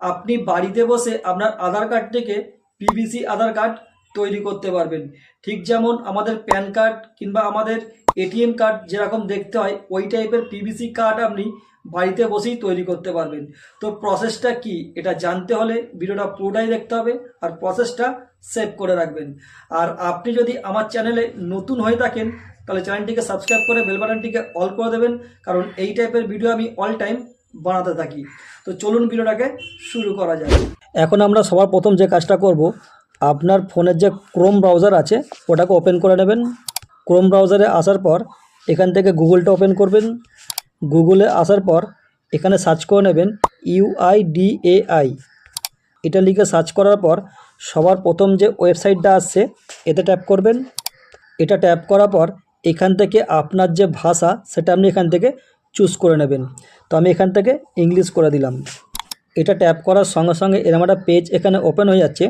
আপনি বাড়িতে বসে আপনার আধার কার্ড থেকে পিভিসি আধার কার্ড তৈরি করতে পারবেন। ঠিক যেমন আমাদের প্যান কার্ড কিংবা আমাদের এটিএম কার্ড যেরকম দেখতে হয়, ওই টাইপের পিভিসি কার্ড আপনি বাড়িতে বসেই তৈরি করতে পারবেন। তো প্রসেসটা কি? এটা জানতে হলে ভিডিওটা পুরোটাই দেখতে হবে আর প্রসেসটা সেভ করে রাখবেন। আর আপনি যদি আমার চ্যানেলে নতুন হয়ে থাকেন, তাহলে চ্যানেলটিকে সাবস্ক্রাইব করে বেল বাটনটিকে অল করে দেবেন, কারণ এই টাইপের ভিডিও আমি অল টাইম বানাতে থাকি। তো চলুন ভিডিওটাকে শুরু করা যায় এখন আমরা সবার প্রথম যে কাজটা করব, আপনার ফোনের যে ক্রোম ব্রাউজার আছে, ওটাকে ওপেন করে নেবেন। ক্রোম ব্রাউজারে আসার পর এখান থেকে গুগলটা ওপেন করবেন। গুগলে আসার পর এখানে সার্চ করে নেবেন ইউআইডিএআই এটা লিখে সার্চ করার পর সবার প্রথম যে ওয়েবসাইটটা আসছে, এতে ট্যাপ করবেন। এটা ট্যাপ করার পর এখান থেকে আপনার যে ভাষা, সেটা আপনি এখান থেকে চুজ করে নেবেন। তো আমি এখান থেকে ইংলিশ করে দিলাম। এটা ট্যাপ করার সঙ্গে সঙ্গে এরকম একটা পেজ এখানে ওপেন হয়ে যাচ্ছে।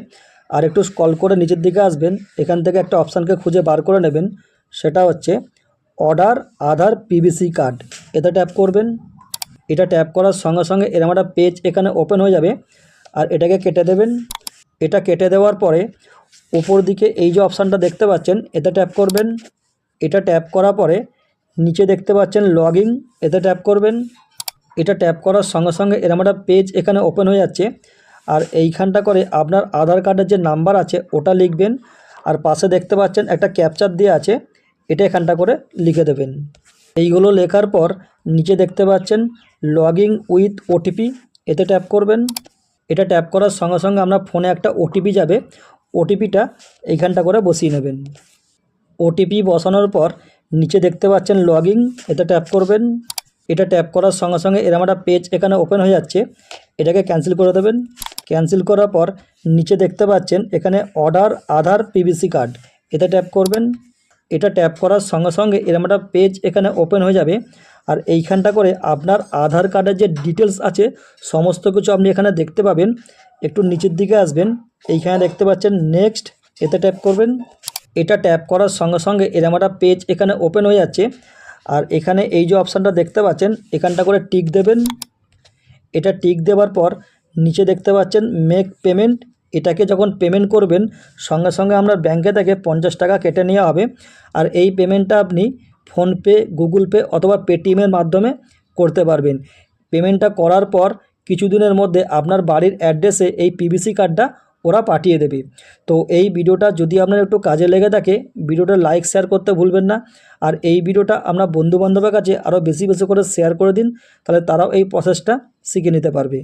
আর একটু স্কল করে নিচের দিকে আসবেন। এখান থেকে একটা অপশানকে খুঁজে বার করে নেবেন। সেটা হচ্ছে অর্ডার আধার পিভিসি কার্ড এতে ট্যাপ করবেন। এটা ট্যাপ করার সঙ্গে সঙ্গে এরকম একটা পেজ এখানে ওপেন হয়ে যাবে। আর এটাকে কেটে দেবেন। এটা কেটে দেওয়ার পরে উপর দিকে এই যে অপশানটা দেখতে পাচ্ছেন এতে ট্যাপ করবেন। এটা ট্যাপ করার পরে নিচে দেখতে পাচ্ছেন লগিং এতে ট্যাপ করবেন। এটা ট্যাপ করার সঙ্গে সঙ্গে এরকম একটা পেজ এখানে ওপেন হয়ে যাচ্ছে। আর এইখানটা করে আপনার আধার কার্ডের যে নাম্বার আছে, ওটা লিখবেন। আর পাশে দেখতে পাচ্ছেন একটা ক্যাপচার দিয়ে আছে, এটা এখানটা করে লিখে দেবেন। এইগুলো লেখার পর নিচে দেখতে পাচ্ছেন লগইন উইথ ওটিপি এতে ট্যাপ করবেন। এটা ট্যাপ করার সঙ্গে সঙ্গে আপনার ফোনে একটা ওটিপি যাবে। ওটিপিটা এইখানটা করে বসিয়ে নেবেন। ওটিপি বসানোর পর নিচে দেখতে পাচ্ছেন লগইন এতে ট্যাপ করবেন। এটা ট্যাপ করার সঙ্গে সঙ্গে এরকম একটা পেজ এখানে ওপেন হয়ে যাচ্ছে। এটাকে ক্যান্সেল করে দেবেন। ক্যান্সেল করার পর নিচে দেখতে পাচ্ছেন এখানে অর্ডার আধার পিভিসি কার্ড এতে ট্যাপ করবেন। এটা ট্যাপ করার সঙ্গে সঙ্গে এরকম একটা পেজ এখানে ওপেন হয়ে যাবে। আর এইখানটা করে আপনার আধার কার্ডের যে ডিটেলস আছে, সমস্ত কিছু আপনি এখানে দেখতে পাবেন। একটু নিচের দিকে আসবেন। এইখানে দেখতে পাচ্ছেন নেক্সট এতে ট্যাপ করবেন। এটা ট্যাপ করার সঙ্গে সঙ্গে এরকম একটা পেজ এখানে ওপেন হয়ে যাচ্ছে। আর এখানে এই যে অপশানটা দেখতে পাচ্ছেন, এখানটা করে টিক দেবেন। এটা টিক দেওয়ার পর নিচে দেখতে পাচ্ছেন মেক পেমেন্ট এটাকে যখন পেমেন্ট করবেন, সঙ্গে সঙ্গে আমরা ব্যাংকে থেকে পঞ্চাশ টাকা কেটে নেওয়া হবে। আর এই পেমেন্টটা আপনি ফোনপে গুগল পে অথবা পেটিএমের মাধ্যমে করতে পারবেন। পেমেন্টটা করার পর কিছুদিনের মধ্যে আপনার বাড়ির অ্যাড্রেসে এই পিভিসি কার্ডটা ওরা পাঠিয়ে দেবে। তো এই ভিডিওটা যদি আপনার একটু কাজে লেগে থাকে, ভিডিওটা লাইক শেয়ার করতে ভুলবেন না। আর এই ভিডিওটা আপনার বন্ধুবান্ধবের কাছে আরও বেশি বেশি করে শেয়ার করে দিন, তাহলে তারাও এই প্রসেসটা শিখে নিতে পারবে।